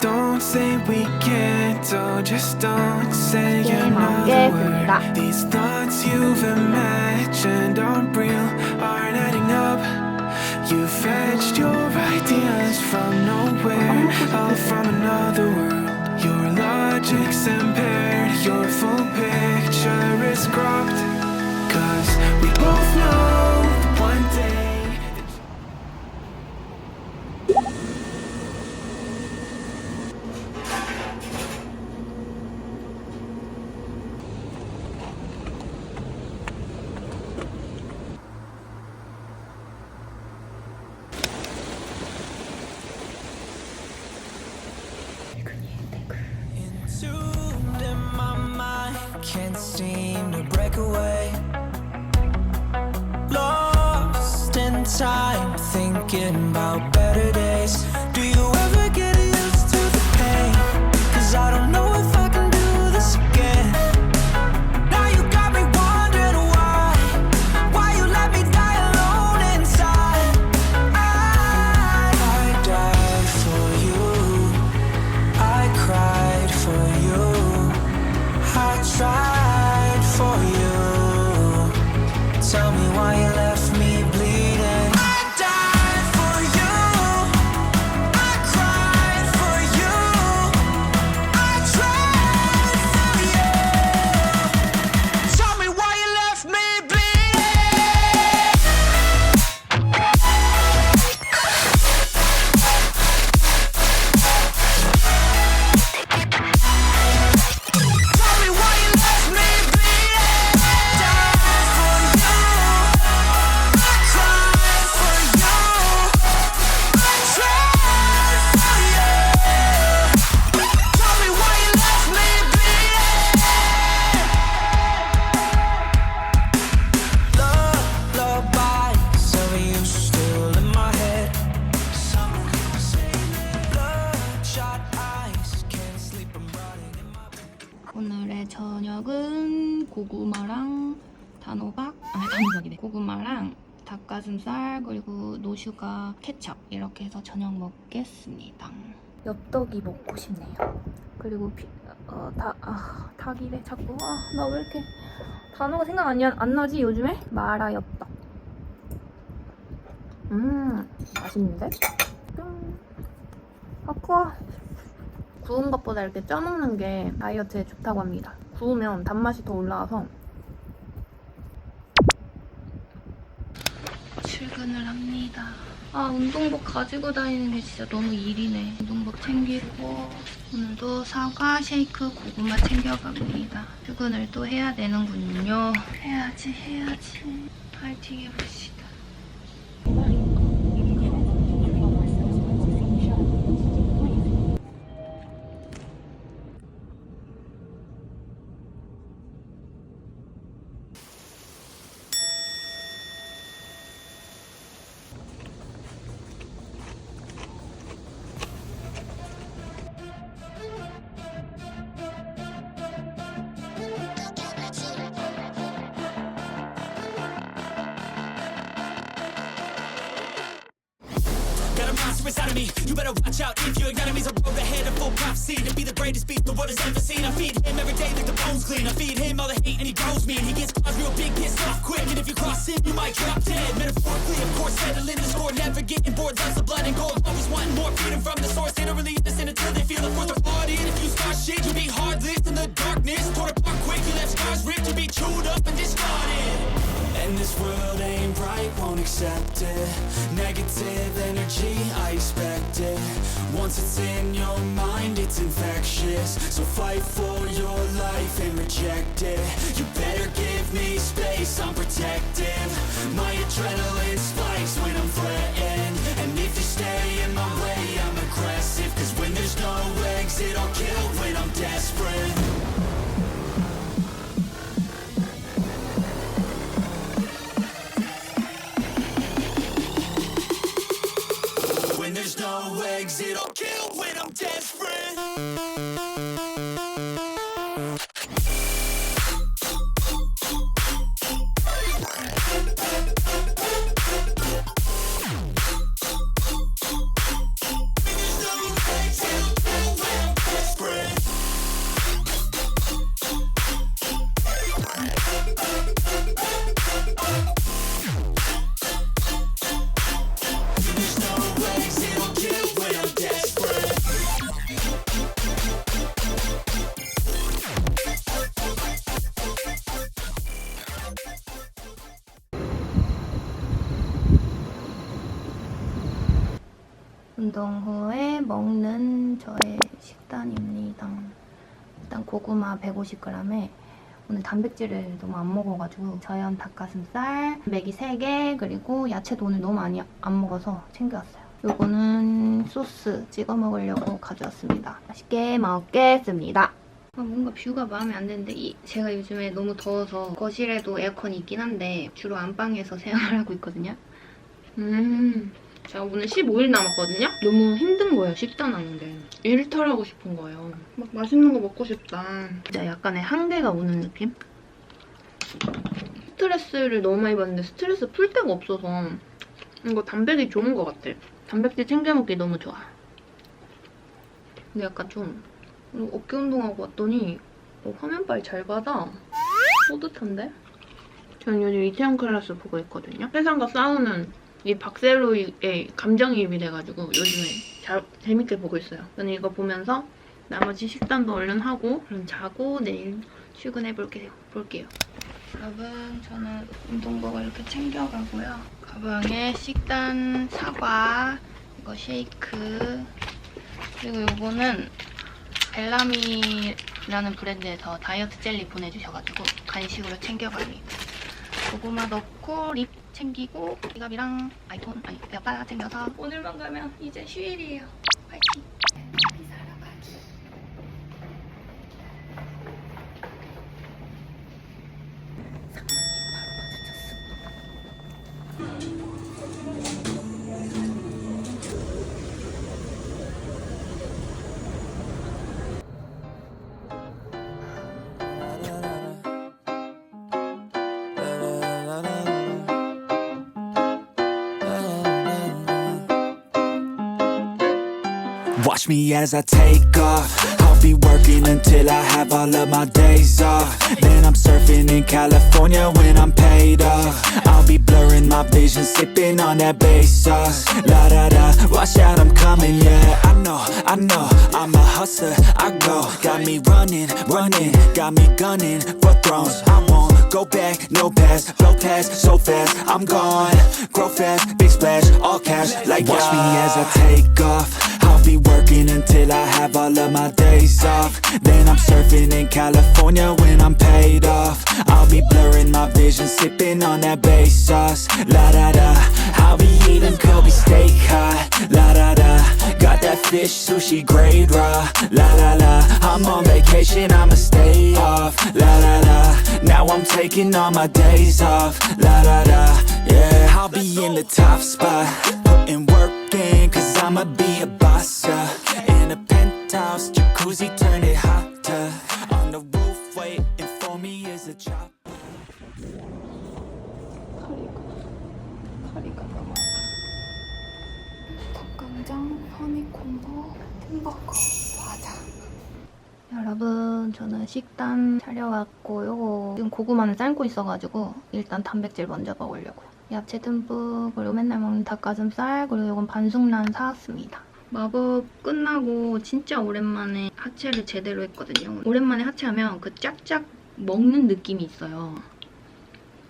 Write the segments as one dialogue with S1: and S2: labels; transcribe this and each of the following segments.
S1: Don't say we can't, oh, just don't say another word. These thoughts you've imagined aren't real, aren't adding up. You fetched your ideas from nowhere, all from another world. Your logic's impaired, your full picture is cropped. Cause we both know one day.
S2: 고구마랑 단호박, 아 단호박이네. 고구마랑 닭가슴살 그리고 노슈가 케첩 이렇게 해서 저녁 먹겠습니다. 엽떡이 먹고 싶네요. 그리고 피, 어, 다, 아, 닭이래 자꾸. 아, 나 왜 이렇게 단어가 생각 안, 나- 안 나지 요즘에? 마라 엽떡. 음, 맛있는데? 음. 아쿠아. 구운 것보다 이렇게 쪄먹는 게 다이어트에 좋다고 합니다. 구우면 단맛이 더 올라와서 출근을 합니다. 아 운동복 가지고 다니는 게 진짜 너무 일이네. 운동복 챙기고 오늘도 사과, 쉐이크, 고구마 챙겨갑니다. 출근을 또 해야 되는군요. 해야지 해야지. 파이팅 해봅시다.
S3: Better watch out if your enemies are road ahead of full prophecy to be the greatest beast the world has ever seen. I feed him every day like the bones clean. I feed him all the hate and he grows me and he gets cause real big, pissed off quick. And if you cross him, you might drop dead. Metaphorically, of course, settling the score, never getting bored. Loves of blood and gold, always wanting more freedom from the source. They don't really understand until they feel the force of blood. And if you start shit, you'll be heartless in the darkness. Torn apart quick, you left scars ripped, you'll be chewed up and discarded. And this world ain't right, won't accept it. Negative energy, I expect it. Once it's in your mind, it's infectious. So fight for your life and reject it. You better give me space, I'm protective. My adrenaline spikes when I'm threatened. And if you stay in my way, I'm aggressive. Cause when there's no
S2: 운동 후에 먹는 저의 식단입니다. 일단 고구마 150g에 오늘 단백질을 너무 안 먹어가지고 저염 닭가슴살, 맥이 3개 그리고 야채도 오늘 너무 많이 안 먹어서 챙겨왔어요. 요거는 소스 찍어 먹으려고 가져왔습니다. 맛있게 먹겠습니다. 아, 뭔가 뷰가 마음에 안 드는데 이, 제가 요즘에 너무 더워서 거실에도 에어컨이 있긴 한데 주로 안방에서 생활하고 있거든요. 음, 제가 오늘 15일 남았거든요? 너무 힘든 거예요, 식단 하는데. 일탈하고 싶은 거예요. 막 맛있는 거 먹고 싶다. 진짜 약간의 한계가 오는 느낌? 스트레스를 너무 많이 받는데 스트레스 풀 데가 없어서 이거 단백이 좋은 것 같아. 단백질 챙겨 먹기 너무 좋아. 근데 약간 좀 어깨 운동하고 왔더니 어, 화면빨 잘 받아. 뿌듯한데? 저는 요즘 이태원 클래스 보고 있거든요. 세상과 싸우는 이 박셀로의 감정이입이 돼가지고 요즘에 잘, 재밌게 보고 있어요. 저는 이거 보면서 나머지 식단도 얼른 하고 그럼 자고 내일 출근해 볼게요. 볼게요. 여러분 저는 운동복을 이렇게 챙겨가고요. 가방에 식단 사과, 이거 쉐이크 그리고 요거는 벨라미라는 브랜드에서 다이어트 젤리 보내주셔가지고 간식으로 챙겨갑니다. 고구마 넣고 립 챙기고 지갑이랑 아이폰 아니 몇바 챙겨서 오늘만 가면 이제 휴일이에요. 파이팅.
S3: Watch me as I take off. I'll be working until I have all of my days off. Then I'm surfing in California when I'm paid off. I'll be blurring my vision, sipping on that bass sauce. La da da, watch out, I'm coming, yeah. I know, I know, I'm a hustler. I go, got me running, running, got me gunning for thrones. I won't go back, no pass, blow past so fast. I'm gone, grow fast, big splash, all cash. Like watch me as I take off. I'll be working until I have all of my days off. Then I'm surfing in California when I'm paid off. I'll be blurring my vision, sipping on that bass sauce. La da da, I'll be eating Kobe steak hot. La da da, got that fish sushi grade raw. La la la, I'm on vacation, I'ma stay off. La la la, now I'm taking all my days off. La la la, yeah, I'll be in the top spot, putting work I'ma be a boss. Yeah. In a penthouse, jacuzzi, turn it hotter. On the roof, waiting for me is a chop.
S2: 카리가 카리가 너무 닭강정, 허니콤보, 햄버거, 과자 여러분 저는 식단 차려왔고 요거 지금 고구마는 삶고 있어가지고 일단 단백질 먼저 먹으려고요 야채 듬뿍 그리고 맨날 먹는 닭가슴살 그리고 이건 반숙란 사왔습니다 마법 끝나고 진짜 오랜만에 하체를 제대로 했거든요 오랜만에 하체하면 그 짝짝 먹는 느낌이 있어요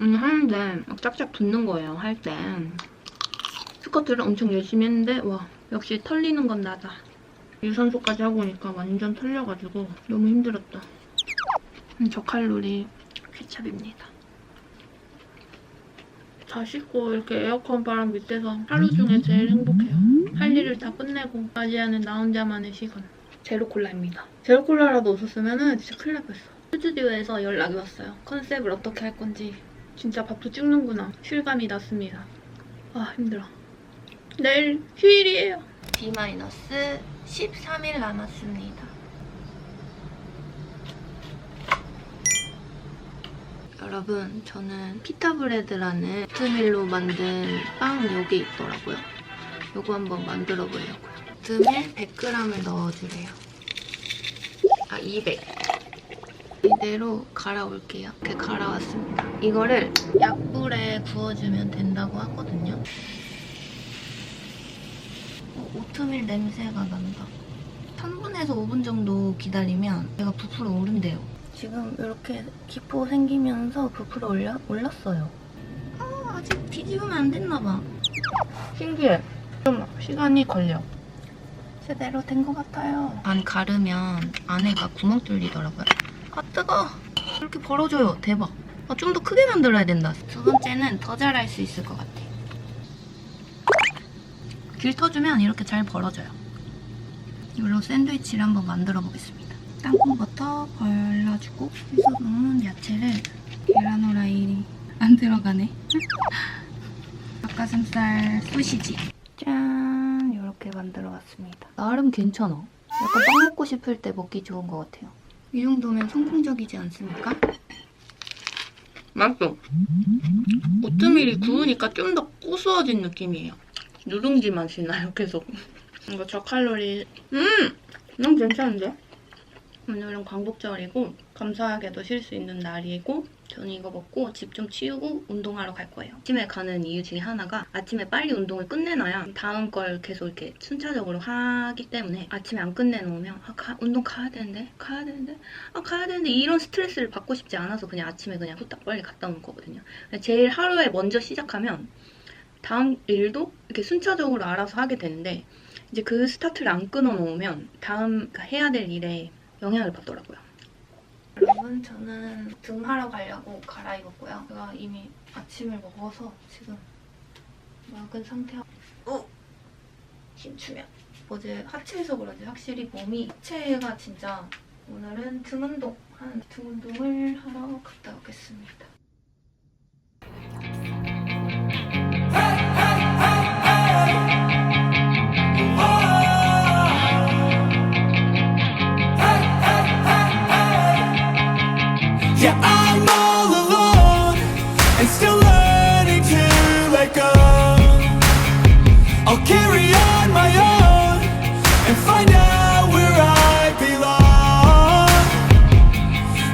S2: 음, 하는데 막 짝짝 붙는 거예요, 할 때. 스쿼트를 엄청 열심히 했는데 와, 역시 털리는 건 나다. 유산소까지 하고 오니까 완전 털려가지고 너무 힘들었다. 음, 저칼로리 케찹입니다. 다 씻고 이렇게 에어컨 바람 밑에서 하루 중에 제일 행복해요. 할 일을 다 끝내고 맞이하는 나 혼자만의 시간. 제로콜라입니다. 제로콜라라도 없었으면 진짜 큰일 날 뻔했어. 스튜디오에서 연락이 왔어요. 컨셉을 어떻게 할 건지. 진짜 밥도 찍는구나. 실감이 났습니다. 아 힘들어. 내일 휴일이에요. D-13일 남았습니다. 여러분 저는 피타브레드라는 오트밀로 만든 빵 요게 있더라고요. 요거 한번 만들어 보려고요. 오트밀 100g을 넣어주래요. 아 200. 이대로 갈아올게요. 이렇게 갈아왔습니다. 이거를 약불에 구워주면 된다고 하거든요. 어, 오트밀 냄새가 난다. 3분에서 5분 정도 기다리면 얘가 부풀어 오른대요. 지금 이렇게 기포 생기면서 부풀어 올려, 올랐어요. 아, 아직 뒤집으면 안 됐나 봐. 신기해. 좀 시간이 걸려. 제대로 된 것 같아요. 반 가르면 안에가 구멍 뚫리더라고요. 아 뜨거! 이렇게 벌어져요. 대박. 아, 좀 더 크게 만들어야 된다. 두 번째는 더 잘할 수 있을 것 같아. 길 터주면 이렇게 잘 벌어져요. 이걸로 샌드위치를 한번 만들어 보겠습니다. 땅콩버터 발라주고 해서 넣은 야채를 계란 후라이 안 들어가네. 닭가슴살 소시지. 짠 이렇게 만들어 왔습니다. 나름 괜찮아. 약간 빵 먹고 싶을 때 먹기 좋은 것 같아요. 이 정도면 성공적이지 않습니까? 맛있어. 오트밀이 구우니까 좀 더 고소해진 느낌이에요. 누룽지 맛이 나요, 계속. 이거 저칼로리. 음! 너무 괜찮은데? 오늘은 광복절이고 감사하게도 쉴 수 있는 날이고 저는 이거 먹고 집 좀 치우고 운동하러 갈 거예요. 아침에 가는 이유 중에 하나가 아침에 빨리 운동을 끝내놔야 다음 걸 계속 이렇게 순차적으로 하기 때문에 아침에 안 끝내놓으면 아, 가- 운동 가야 되는데 가야 되는데 아 가야 되는데 이런 스트레스를 받고 싶지 않아서 그냥 아침에 그냥 후딱 빨리 갔다 오는 거거든요. 제일 하루에 먼저 시작하면 다음 일도 이렇게 순차적으로 알아서 하게 되는데 이제 그 스타트를 안 끊어놓으면 다음 그러니까 해야 될 일에 영향을 받더라고요. 여러분 저는 등하러 가려고 갈아입었고요. 제가 이미 아침을 먹어서 지금 먹은 상태. 어 힘주면 어제 하체에서 그런지 확실히 몸이 하체가 진짜 오늘은 등 운동 한 등 운동을 하러 갔다 오겠습니다.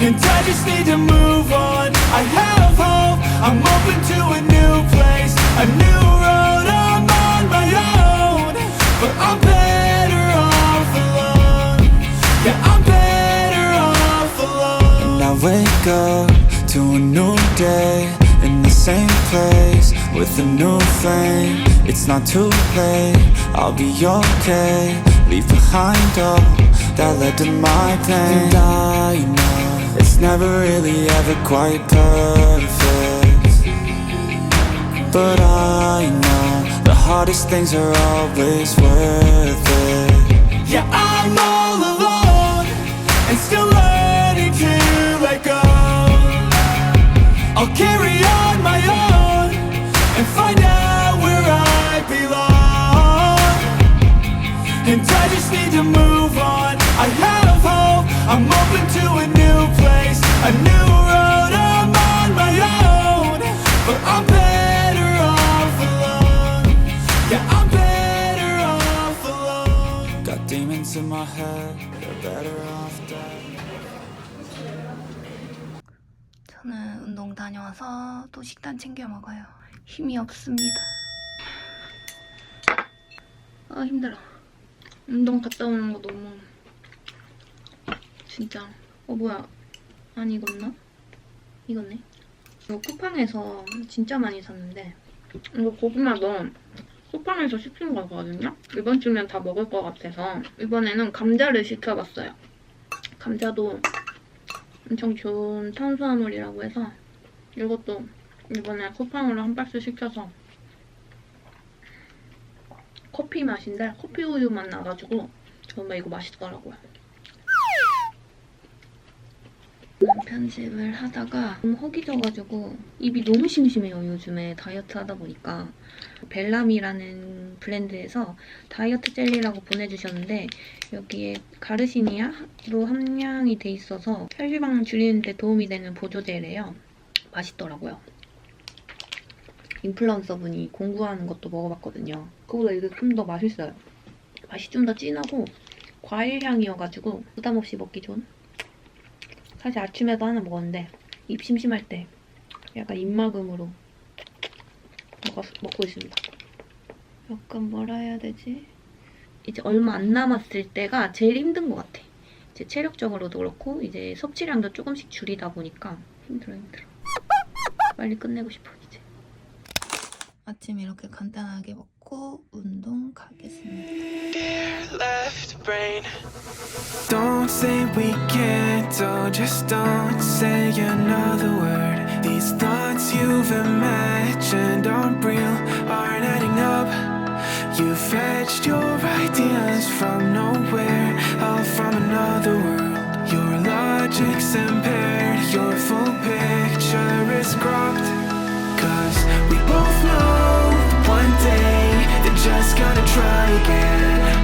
S3: And I just need to move on. I have hope. I'm open to a new place, a new road. I'm on my own, but I'm better off alone. Yeah, I'm better off alone. And I wake up to a new day in the same place with a new flame. It's not too late, I'll be okay. Leave behind all that led to my pain. I never really ever quite perfect. But I know the hardest things are always worth it. Yeah, I'm Demons in my head. They're better off dead.
S2: 저는 운동 다녀와서 또 식단 챙겨 먹어요. 힘이 없습니다. 아 힘들어. 운동 갔다 오는 거 너무 진짜. 어 뭐야? 안 익었나? 익었네. 이거 쿠팡에서 진짜 많이 샀는데 이거 고구마도 쿠팡에서 시킨 거거든요. 이번 주면 다 먹을 것 같아서 이번에는 감자를 시켜봤어요. 감자도 엄청 좋은 탄수화물이라고 해서 이것도 이번에 쿠팡으로 한 박스 시켜서 커피 맛인데 커피 우유 맛 나가지고 정말 이거 맛있더라고요. 편집을 하다가 너무 허기져가지고 입이 너무 심심해요 요즘에 다이어트 하다 보니까 벨람이라는 브랜드에서 다이어트 젤리라고 보내주셨는데 여기에 가르시니아로 함량이 돼 있어서 혈지방 줄이는 데 도움이 되는 보조제래요. 맛있더라고요. 인플루언서분이 공구하는 것도 먹어봤거든요. 그보다 이게 좀 더 맛있어요. 맛이 좀 더 진하고 과일 향이어가지고 부담 없이 먹기 좋은. 사실 아침에도 하나 먹었는데 입 심심할 때 약간 입막음으로 먹었, 먹고 있습니다. 약간 뭐라 해야 되지? 이제 얼마 안 남았을 때가 제일 힘든 것 같아. 이제 체력적으로도 그렇고 이제 섭취량도 조금씩 줄이다 보니까 힘들어 힘들어. 빨리 끝내고 싶어. 아침 이렇게 간단하게 먹고 운동 가겠습니다.
S4: Dear left brain.
S5: Don't say we can't, oh, just don't say another word. These thoughts you've imagined aren't real, aren't adding up. You fetched your ideas from nowhere, all from another world. Your logic's impaired, your full picture is cropped. Cause we both know one day they're just gonna try again.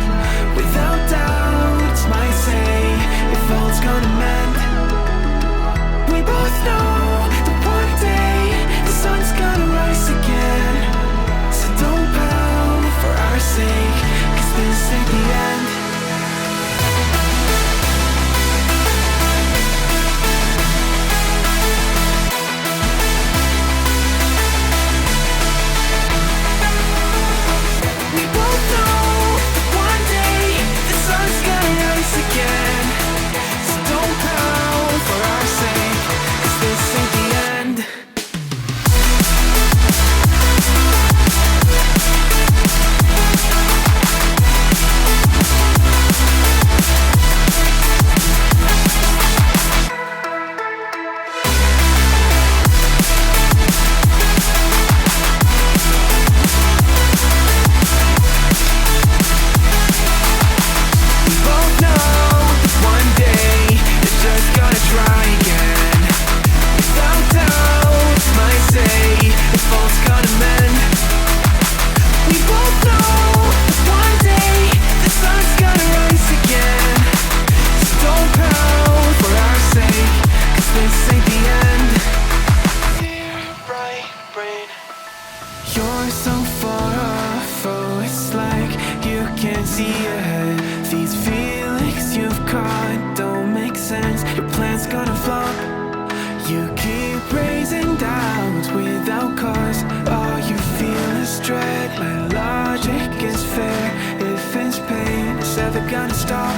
S5: Logic is fair. If it's pain, it's ever gonna stop.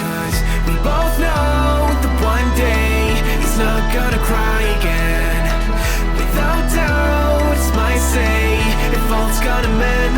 S5: Cause we both know that one day he's not gonna cry again. Without doubt, it's my say if all's gonna mend.